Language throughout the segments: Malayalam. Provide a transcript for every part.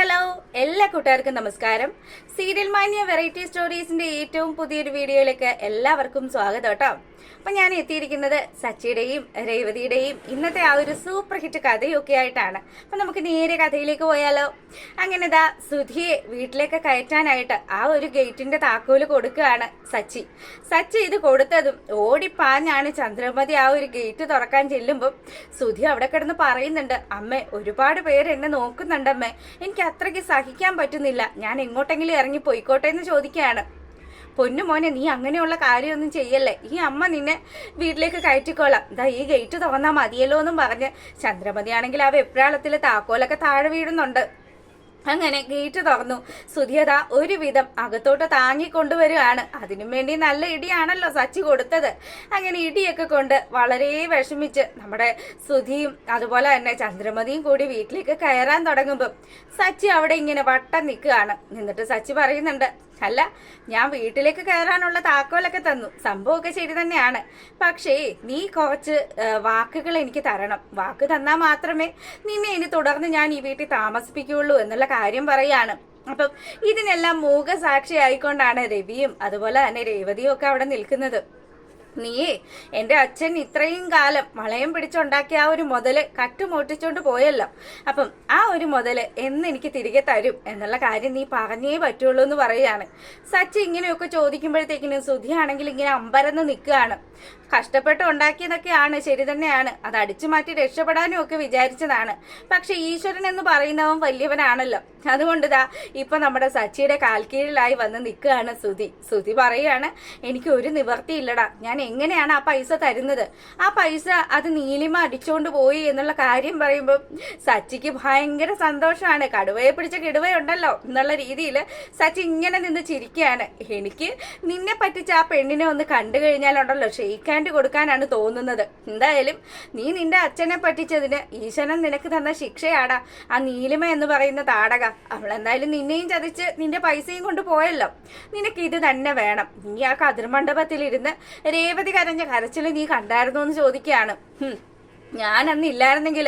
ഹലോ എല്ലാ കൂട്ടുകാർക്കും നമസ്കാരം. സീരിയൽ മാന്യ വെറൈറ്റി സ്റ്റോറീസിന്റെ ഏറ്റവും പുതിയൊരു വീഡിയോയിലേക്ക് എല്ലാവർക്കും സ്വാഗതം കേട്ടോ. അപ്പൊ ഞാൻ എത്തിയിരിക്കുന്നത് സച്ചിയുടെയും രേവതിയുടെയും ഇന്നത്തെ ആ ഒരു സൂപ്പർ ഹിറ്റ് കഥയൊക്കെ ആയിട്ടാണ്. അപ്പൊ നമുക്ക് നേരെ കഥയിലേക്ക് പോയാലോ. അങ്ങനെ ദാ സുധിയെ വീട്ടിലേക്ക് കയറ്റാനായിട്ട് ആ ഒരു ഗേറ്റിന്റെ താക്കോൽ കൊടുക്കുകയാണ് സച്ചി. സച്ചി ഇത് കൊടുത്തതും ഓടിപ്പാഞ്ഞാണ് ചന്ദ്രമതി ആ ഒരു ഗേറ്റ് തുറക്കാൻ ചെല്ലുമ്പോൾ സുധി അവിടെ കിടന്ന് പറയുന്നുണ്ട് അമ്മേ ഒരുപാട് പേര് എന്നെ നോക്കുന്നുണ്ട് അമ്മേ എനിക്ക് അത്രയ്ക്ക് സഹിക്കാൻ പറ്റുന്നില്ല. ഞാൻ എങ്ങോട്ടെങ്കിലും ഇറങ്ങി പോയിക്കോട്ടെ എന്ന് ചോദിക്കുകയാണ്. പൊന്നു മോനെ നീ അങ്ങനെയുള്ള കാര്യമൊന്നും ചെയ്യല്ലേ? ഈ അമ്മ നിന്നെ വീട്ടിലേക്ക് കയറ്റിക്കോളാം. ദാ ഈ ഗേറ്റ് തുറന്നാൽ മതിയല്ലോ എന്നും പറഞ്ഞ് ചന്ദ്രമതി ആണെങ്കിൽ ആ വെപ്രാളത്തിൽ താക്കോലൊക്കെ താഴെ വീഴുന്നുണ്ട്. അങ്ങനെ ഗേറ്റ് തുറന്നു. സുധിയത ഒരുവിധം അകത്തോട്ട് താങ്ങി കൊണ്ടുവരികയാണ്. അതിനു വേണ്ടി നല്ല ഇടിയാണല്ലോ സച്ചി കൊടുത്തത്. അങ്ങനെ ഇടിയൊക്കെ കൊണ്ട് വളരെ വിഷമിച്ച് നമ്മുടെ സുധിയും അതുപോലെ തന്നെ ചന്ദ്രമതിയും കൂടി വീട്ടിലേക്ക് കയറാൻ തുടങ്ങുമ്പോൾ സച്ചി അവിടെ ഇങ്ങനെ വട്ടം നിൽക്കുകയാണ്. എന്നിട്ട് സച്ചി പറയുന്നുണ്ട് അല്ല ഞാൻ വീട്ടിലേക്ക് കയറാനുള്ള താക്കോലൊക്കെ തന്നു. സംഭവമൊക്കെ ശരി തന്നെയാണ്. പക്ഷേ നീ കുറച്ച് വാക്കുകൾ എനിക്ക് തരണം. വാക്ക് തന്നാൽ മാത്രമേ നിന്നെ ഇനി തുടർന്ന് ഞാൻ ഈ വീട്ടിൽ താമസിപ്പിക്കുകയുള്ളൂ എന്നുള്ള കാര്യം പറയാണ്. അപ്പം ഇതിനെല്ലാം മൂകസാക്ഷി ആയിക്കൊണ്ടാണ് രവിയും അതുപോലെ തന്നെ രേവതിയും ഒക്കെ അവിടെ നിൽക്കുന്നത്. നീയേ എന്റെ അച്ഛൻ ഇത്രയും കാലം വളയം പിടിച്ചുണ്ടാക്കിയ ആ ഒരു മുതൽ കട്ടുമൊട്ടിച്ചോണ്ട് പോയല്ലോ. അപ്പം ആ ഒരു മുതൽ എന്ന് എനിക്ക് തിരികെ തരും എന്നുള്ള കാര്യം നീ പറഞ്ഞേ പറ്റുള്ളൂ എന്ന് പറയാണ് സച്ചി ഇങ്ങനെയൊക്കെ ചോദിക്കുമ്പോഴത്തേക്കിനും സുധിയാണെങ്കിൽ ഇങ്ങനെ അമ്പരന്ന് നിൽക്കുകയാണ്. കഷ്ടപ്പെട്ട് ഉണ്ടാക്കിയതൊക്കെയാണ് ശരി തന്നെയാണ്. അത് അടിച്ചു മാറ്റി രക്ഷപ്പെടാനും ഒക്കെ വിചാരിച്ചതാണ്. പക്ഷെ ഈശ്വരൻ എന്ന് പറയുന്നവൻ വലിയവനാണല്ലോ. അതുകൊണ്ട് ദാ ഇപ്പൊ നമ്മുടെ സച്ചിയുടെ കാൽക്കീഴിലായി വന്ന് നിൽക്കുകയാണ് സുധി. സുധി പറയാണ് എനിക്ക് ഒരു നിവർത്തിയില്ലടാ. ഞാൻ എങ്ങനെയാണ് ആ പൈസ തരുന്നത്. ആ പൈസ അത് നീലിമ അടിച്ചുകൊണ്ട് പോയി എന്നുള്ള കാര്യം പറയുമ്പോൾ സച്ചിക്ക് ഭയങ്കര സന്തോഷമാണ് കടുവയെ പിടിച്ച കിടുവയുണ്ടല്ലോ എന്നുള്ള രീതിയിൽ സച്ചി ഇങ്ങനെ നിന്ന് ചിരിക്കുകയാണ്. എനിക്ക് നിന്നെ പറ്റിച്ച ആ പെണ്ണിനെ ഒന്ന് കണ്ടു കഴിഞ്ഞാലുണ്ടല്ലോ ഷെയ്ക്ക് ഹാൻഡ് കൊടുക്കാനാണ് തോന്നുന്നത്. എന്തായാലും നീ നിന്റെ അച്ഛനെ പറ്റിച്ചതിന് ഈശ്വരൻ നിനക്ക് തന്ന ശിക്ഷയാടാ. ആ നീലിമ എന്ന് പറയുന്ന താടക അവൾ എന്തായാലും നിന്നെയും ചതിച്ച് നിന്റെ പൈസയും കൊണ്ട് പോയല്ലോ. നിനക്ക് ഇത് തന്നെ വേണം. നീ ആ കതിർമണ്ഡപത്തിലിരുന്ന് രേവതി കരഞ്ഞ കരച്ചിൽ നീ കണ്ടായിരുന്നോ എന്ന് ചോദിക്കുകയാണ്. ഞാൻ അന്ന് ഇല്ലായിരുന്നെങ്കിൽ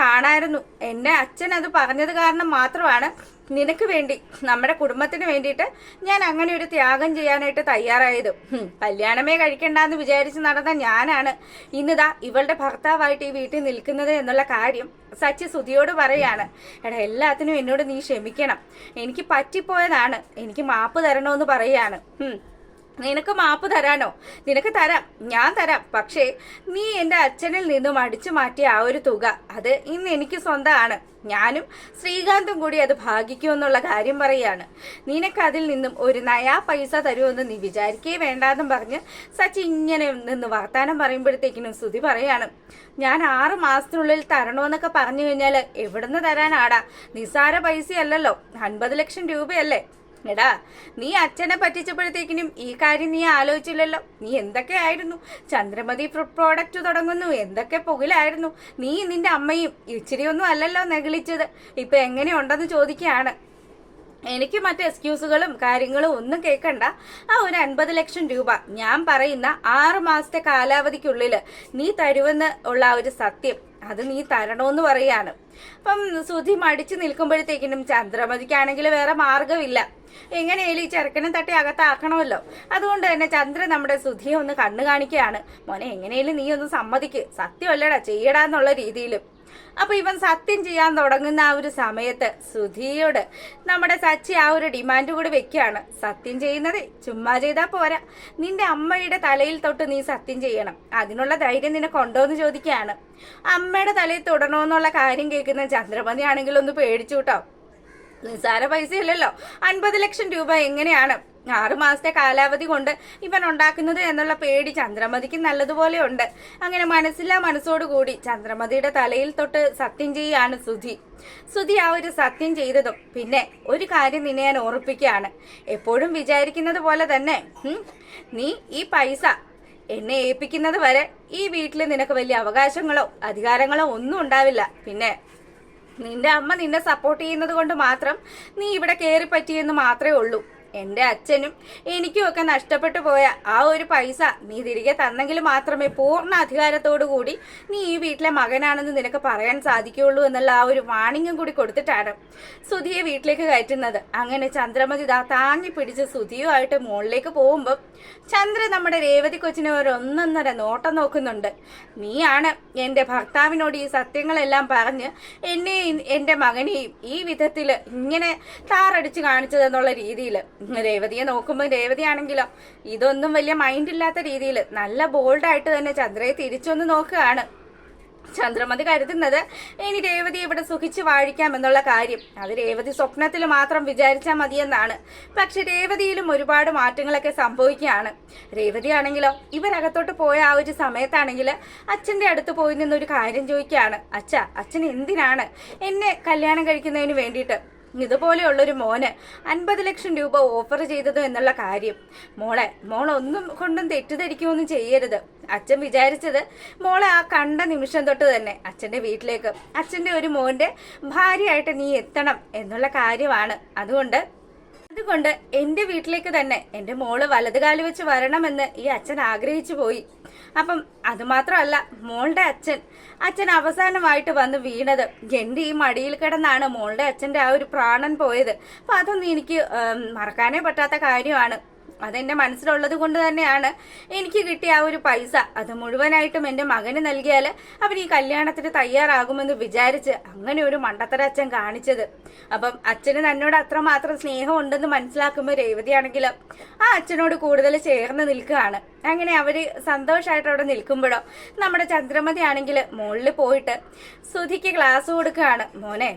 കാണായിരുന്നു. എന്റെ അച്ഛൻ അത് പറഞ്ഞത് കാരണം മാത്രമാണ് നിനക്ക് വേണ്ടി നമ്മുടെ കുടുംബത്തിന് വേണ്ടിയിട്ട് ഞാൻ അങ്ങനെ ഒരു ത്യാഗം ചെയ്യാനായിട്ട് തയ്യാറായത്. കല്യാണമേ കഴിക്കണ്ടെന്ന് വിചാരിച്ച് നടന്ന ഞാനാണ് ഇന്നിതാ ഇവളുടെ ഭർത്താവായിട്ട് ഈ വീട്ടിൽ നിൽക്കുന്നത് എന്നുള്ള കാര്യം സച്ചി സുധിയോട് പറയാണ്. എടാ എല്ലാത്തിനും എന്നോട് നീ ക്ഷമിക്കണം. എനിക്ക് പറ്റിപ്പോയതാണ്. എനിക്ക് മാപ്പ് തരണമെന്ന് പറയാണ്. നിനക്ക് മാപ്പ് തരാനോ? നിനക്ക് തരാം. ഞാൻ തരാം. പക്ഷേ നീ എന്റെ അച്ഛനിൽ നിന്നും അടിച്ചു മാറ്റിയ ആ ഒരു തുക അത് ഇന്ന് എനിക്ക് സ്വന്തമാണ്. ഞാനും ശ്രീകാന്തും കൂടി അത് ഭാഗിക്കുമെന്നുള്ള കാര്യം പറയാണ്. നിനക്ക് അതിൽ നിന്നും ഒരു നയാ പൈസ തരുമെന്ന് നീ വിചാരിക്കേ വേണ്ടാന്നും പറഞ്ഞ് സച്ചി ഇങ്ങനെ നിന്ന് വർത്താനം പറയുമ്പോഴത്തേക്കിനും സ്തുതി പറയാണ് ഞാൻ ആറ് മാസത്തിനുള്ളിൽ തരണമെന്നൊക്കെ പറഞ്ഞു കഴിഞ്ഞാൽ എവിടുന്ന് തരാനാടാ? നിസ്സാര പൈസയല്ലല്ലോ. അൻപത് ലക്ഷം രൂപയല്ലേ? എടാ നീ അച്ഛനെ പറ്റിച്ചപ്പോഴത്തേക്കിനും ഈ കാര്യം നീ ആലോചിച്ചില്ലല്ലോ. നീ എന്തൊക്കെ ആയിരുന്നു? ചന്ദ്രമതി പ്രൊഡക്റ്റ് തുടങ്ങുന്നു. എന്തൊക്കെ പുകിലായിരുന്നു? നീ നിന്റെ അമ്മയും ഇച്ചിരിയൊന്നും അല്ലല്ലോ നെഗളിച്ചത്. ഇപ്പൊ എങ്ങനെയുണ്ടെന്ന് ചോദിക്കുകയാണ്. എനിക്ക് മറ്റ് എക്സ്ക്യൂസുകളും കാര്യങ്ങളും ഒന്നും കേൾക്കണ്ട ആ ഒരു അൻപത് ലക്ഷം രൂപ ഞാൻ പറയുന്ന ആറ് മാസത്തെ കാലാവധിക്കുള്ളിൽ നീ തരുമെന്ന് ഉള്ള ഒരു സത്യം അത് നീ തരണമെന്ന് പറയാണ് അപ്പം സുധി മടിച്ചു നിൽക്കുമ്പോഴത്തേക്കിനും ചന്ദ്രമതിക്കാണെങ്കിൽ വേറെ മാർഗമില്ല എങ്ങനെയായാലും ഈ ചെറുക്കനെ തട്ടി അകത്താക്കണമല്ലോ. അതുകൊണ്ട് തന്നെ ചന്ദ്രൻ നമ്മുടെ സുധിയെ ഒന്ന് കണ്ണു കാണിക്കുകയാണ് മോനെ എങ്ങനെയാലും നീ ഒന്ന് സമ്മതിക്ക്. സത്യമല്ലടാ ചെയ്യടാന്നുള്ള രീതിയിലും. അപ്പൊ ഇവൻ സത്യം ചെയ്യാൻ തുടങ്ങുന്ന ആ ഒരു സമയത്ത് സുധിയോട് നമ്മുടെ സച്ചി ആ ഒരു ഡിമാൻഡ് കൂടി വെക്കുകയാണ്. സത്യം ചെയ്യുന്നത് ചുമ്മാ ചെയ്താൽ പോരാ. നിന്റെ അമ്മയുടെ തലയിൽ തൊട്ട് നീ സത്യം ചെയ്യണം. അതിനുള്ള ധൈര്യം നിനക്കുണ്ടോ എന്ന് ചോദിക്കുകയാണ്. അമ്മയുടെ തലയിൽ തൊടണമെന്നുള്ള കാര്യം കേൾക്കുന്ന ചന്ദ്രമതി ആണെങ്കിൽ ഒന്ന് പേടിച്ചു കേട്ടോ. നിസ്സാര പൈസയല്ലല്ലോ. അൻപത് ലക്ഷം രൂപ എങ്ങനെയാണ് ആറു മാസത്തെ കാലാവധി കൊണ്ട് ഇവൻ ഉണ്ടാക്കുന്നത് എന്നുള്ള പേടി ചന്ദ്രമതിക്ക് നല്ലതുപോലെ ഉണ്ട് അങ്ങനെ മനസ്സില്ലാ മനസ്സോടുകൂടി ചന്ദ്രമതിയുടെ തലയിൽ തൊട്ട് സത്യം ചെയ്യാണ് സുധി. സുധി ആ ഒരു സത്യം ചെയ്തതും പിന്നെ ഒരു കാര്യം നിന്നെ ഞാൻ ഓർപ്പിക്കുകയാണ്. എപ്പോഴും വിചാരിക്കുന്നത് പോലെ തന്നെ നീ ഈ പൈസ എന്നെ ഏൽപ്പിക്കുന്നത് വരെ ഈ വീട്ടിൽ നിനക്ക് വലിയ അവകാശങ്ങളോ അധികാരങ്ങളോ ഒന്നും ഉണ്ടാവില്ല. പിന്നെ നിന്റെ അമ്മ നിന്നെ സപ്പോർട്ട് ചെയ്യുന്നത് കൊണ്ട് മാത്രം നീ ഇവിടെ കയറി പറ്റിയെന്ന് മാത്രമേ ഉള്ളൂ. എന്റെ അച്ഛനും എനിക്കും ഒക്കെ നഷ്ടപ്പെട്ടു പോയ ആ ഒരു പൈസ നീ തിരികെ തന്നെങ്കിൽ മാത്രമേ പൂർണ അധികാരത്തോടു കൂടി നീ ഈ വീട്ടിലെ മകനാണെന്ന് നിനക്ക് പറയാൻ സാധിക്കുകയുള്ളൂ എന്നുള്ള ആ ഒരു വാണിംഗും കൂടി കൊടുത്തിട്ടാണ് സുധിയെ വീട്ടിലേക്ക് കയറ്റുന്നത്. അങ്ങനെ ചന്ദ്രമതി ദാ താങ്ങി പിടിച്ച് സുധിയുമായിട്ട് മുകളിലേക്ക് പോകുമ്പോൾ ചന്ദ്ര നമ്മുടെ രേവതി കൊച്ചിനെ ഒരു ഒന്നൊന്നര നോട്ടം നോക്കുന്നുണ്ട്. നീയാണ് എന്റെ ഭർത്താവിനോട് ഈ സത്യങ്ങളെല്ലാം പറഞ്ഞ് എന്നെയും എന്റെ മകനെയും ഈ വിധത്തിൽ ഇങ്ങനെ താറടിച്ച് കാണിച്ചതെന്നുള്ള രീതിയിൽ രേവതിയെ നോക്കുമ്പോൾ രേവതിയാണെങ്കിലോ ഇതൊന്നും വലിയ മൈൻഡ് ഇല്ലാത്ത രീതിയിൽ നല്ല ബോൾഡായിട്ട് തന്നെ ചന്ദ്രയെ തിരിച്ചൊന്ന് നോക്കുകയാണ്. ചന്ദ്രമതി കരുതുന്നത് ഇനി രേവതി ഇവിടെ സുഖിച്ച് വാഴിക്കാം എന്നുള്ള കാര്യം. അത് രേവതി സ്വപ്നത്തിൽ മാത്രം വിചാരിച്ചാൽ മതിയെന്നാണ്. പക്ഷെ രേവതിയിലും ഒരുപാട് മാറ്റങ്ങളൊക്കെ സംഭവിക്കുകയാണ്. രേവതി ആണെങ്കിലോ ഇവരകത്തോട്ട് പോയ ആ ഒരു സമയത്താണെങ്കിൽ അച്ഛന്റെ അടുത്ത് പോയി നിന്നൊരു കാര്യം ചോദിക്കുകയാണ്. അച്ഛ അച്ഛൻ എന്തിനാണ് എന്നെ കല്യാണം കഴിക്കുന്നതിന് വേണ്ടിയിട്ട് ഇതുപോലെയുള്ളൊരു മോന് അൻപത് ലക്ഷം രൂപ ഓഫർ ചെയ്തത് എന്നുള്ള കാര്യം. മോളെ മോൾ ഒന്നും കൊണ്ടും തെറ്റിദ്ധരിക്കുമൊന്നും ചെയ്യരുത്. അച്ഛൻ വിചാരിച്ചത് മോളെ ആ കണ്ട നിമിഷം തൊട്ട് തന്നെ അച്ഛന്റെ വീട്ടിലേക്ക്. അച്ഛന്റെ ഒരു മോന്റെ ഭാര്യയായിട്ട് നീ എത്തണം എന്നുള്ള കാര്യമാണ്. അതുകൊണ്ട് അതുകൊണ്ട് എന്റെ വീട്ടിലേക്ക് തന്നെ എന്റെ മോൾ വലതുകാൽ വെച്ച് വരണമെന്ന് ഈ അച്ഛൻ ആഗ്രഹിച്ചു പോയി. അപ്പം അതുമാത്രമല്ല മോളുടെ അച്ഛൻ അച്ഛൻ അവസാനമായിട്ട് വന്ന് വീണത്. എന്റെ ഈ മടിയിൽ കിടന്നാണ് മോളുടെ അച്ഛന്റെ ആ ഒരു പ്രാണൻ പോയത്. അപ്പം അതൊന്നും എനിക്ക് മറക്കാനേ പറ്റാത്ത കാര്യമാണ്. അതെന്റെ മനസ്സിലുള്ളത് കൊണ്ട് തന്നെയാണ് എനിക്ക് കിട്ടിയ ആ ഒരു പൈസ. അത് മുഴുവനായിട്ടും എന്റെ മകന് നൽകിയാൽ അവൻ ഈ കല്യാണത്തിന് തയ്യാറാകുമെന്ന് വിചാരിച്ച് അങ്ങനെ ഒരു മണ്ടത്തര അച്ഛൻ കാണിച്ചത്. അപ്പം അച്ഛന് തന്നോട് അത്രമാത്രം സ്നേഹം ഉണ്ടെന്ന് മനസ്സിലാക്കുമ്പോൾ രേവതിയാണെങ്കിൽ ആ അച്ഛനോട് കൂടുതൽ ചേർന്ന് നിൽക്കുകയാണ്. അങ്ങനെ അവർ സന്തോഷമായിട്ട് അവിടെ നിൽക്കുമ്പോഴോ നമ്മുടെ ചന്ദ്രമതി ആണെങ്കിൽ മുകളിൽ പോയിട്ട് സുധിക്ക് ക്ലാസ് കൊടുക്കുകയാണ്. മോനെ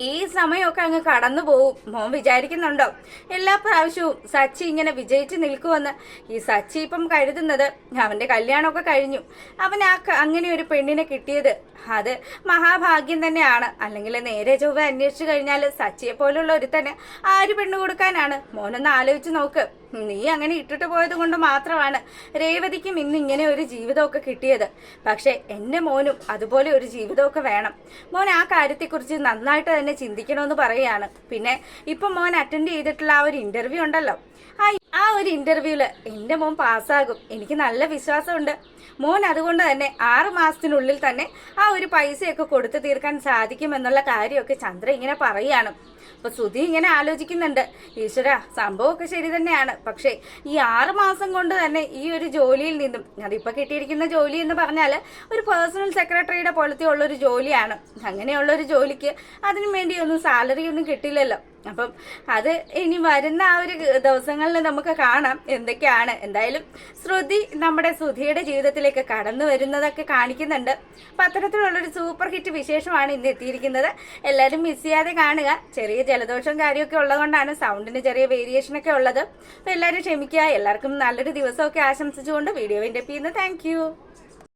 ഈ സമയമൊക്കെ അങ്ങ് കടന്നു പോവും. മോൻ വിചാരിക്കുന്നുണ്ടോ? എല്ലാ പ്രാവശ്യവും സച്ചി ഇങ്ങനെ വിജയിച്ച് നിൽക്കുമെന്ന് ഈ സച്ചി ഇപ്പം കരുതുന്നത് അവന്റെ കല്യാണമൊക്കെ കഴിഞ്ഞു. അവൻ ആ അങ്ങനെ ഒരു പെണ്ണിനെ കിട്ടിയത് അത് മഹാഭാഗ്യം തന്നെയാണ്. അല്ലെങ്കിൽ നേരെ ചൊവ്വ അന്വേഷിച്ചു കഴിഞ്ഞാൽ സച്ചിയെ പോലുള്ള ഒരുത്തന് ആര് പെണ്ണ് കൊടുക്കാനാണ്? മോനൊന്ന് ആലോചിച്ച് നോക്ക്. നീ അങ്ങനെ ഇട്ടിട്ട് പോയത് കൊണ്ട് മാത്രമാണ് രേവതിക്കും ഇന്ന് ഇങ്ങനെ ഒരു ജീവിതമൊക്കെ കിട്ടിയത്. പക്ഷെ എന്റെ മോനും അതുപോലെ ഒരു ജീവിതമൊക്കെ വേണം. മോൻ ആ കാര്യത്തെക്കുറിച്ച് നന്നായിട്ട് തന്നെ ചിന്തിക്കണമെന്ന് പറയുകയാണ്. പിന്നെ ഇപ്പം മോൻ അറ്റൻഡ് ചെയ്തിട്ടുള്ള ആ ഒരു ഇന്റർവ്യൂ ഉണ്ടല്ലോ. ആ ആ ഒരു ഇന്റർവ്യൂൽ എന്റെ മോൻ പാസ്സാകും. എനിക്ക് നല്ല വിശ്വാസമുണ്ട്. മോൻ അതുകൊണ്ട് തന്നെ ആറ് മാസത്തിനുള്ളിൽ തന്നെ ആ ഒരു പൈസയൊക്കെ കൊടുത്തു തീർക്കാൻ സാധിക്കുമെന്നുള്ള കാര്യമൊക്കെ ചന്ദ്ര ഇങ്ങനെ പറയുകയാണ്. അപ്പൊ ശ്രുതി ഇങ്ങനെ ആലോചിക്കുന്നുണ്ട്. ഈശ്വര സംഭവമൊക്കെ ശരി തന്നെയാണ്. പക്ഷേ ഈ ആറ് മാസം കൊണ്ട് തന്നെ ഈ ഒരു ജോലിയിൽ നിന്നും അതിപ്പോ കിട്ടിയിരിക്കുന്ന ജോലി എന്ന് പറഞ്ഞാൽ ഒരു പേഴ്സണൽ സെക്രട്ടറിയുടെ പോലത്തെ ഉള്ളൊരു ജോലിയാണ്. അങ്ങനെയുള്ള ഒരു ജോലിക്ക് അതിനു വേണ്ടിയൊന്നും സാലറി ഒന്നും കിട്ടില്ലല്ലോ. അപ്പം അത് ഇനി വരുന്ന ആ ഒരു ദിവസങ്ങളിൽ നമുക്ക് കാണാം എന്തൊക്കെയാണ്. എന്തായാലും ശ്രുതി നമ്മുടെ ശ്രുതിയുടെ ജീവിതത്തിലേക്ക് കടന്നു വരുന്നതൊക്കെ കാണിക്കുന്നുണ്ട്. അപ്പം അത്തരത്തിലുള്ളൊരു സൂപ്പർ ഹിറ്റ് വിശേഷമാണ് ഇന്ന് എത്തിയിരിക്കുന്നത്. എല്ലാവരും മിസ് ചെയ്യാതെ കാണുക. ചെറിയ ജലദോഷം കാര്യമൊക്കെ ഉള്ളതുകൊണ്ടാണ് സൗണ്ടിന് ചെറിയ വേരിയേഷൻ ഒക്കെ ഉള്ളത്. അപ്പം എല്ലാവരും ക്ഷമിക്കുക. എല്ലാവർക്കും നല്ലൊരു ദിവസമൊക്കെ ആശംസിച്ചുകൊണ്ട് വീഡിയോ വിന്റെ ചെയ്യുന്നു താങ്ക്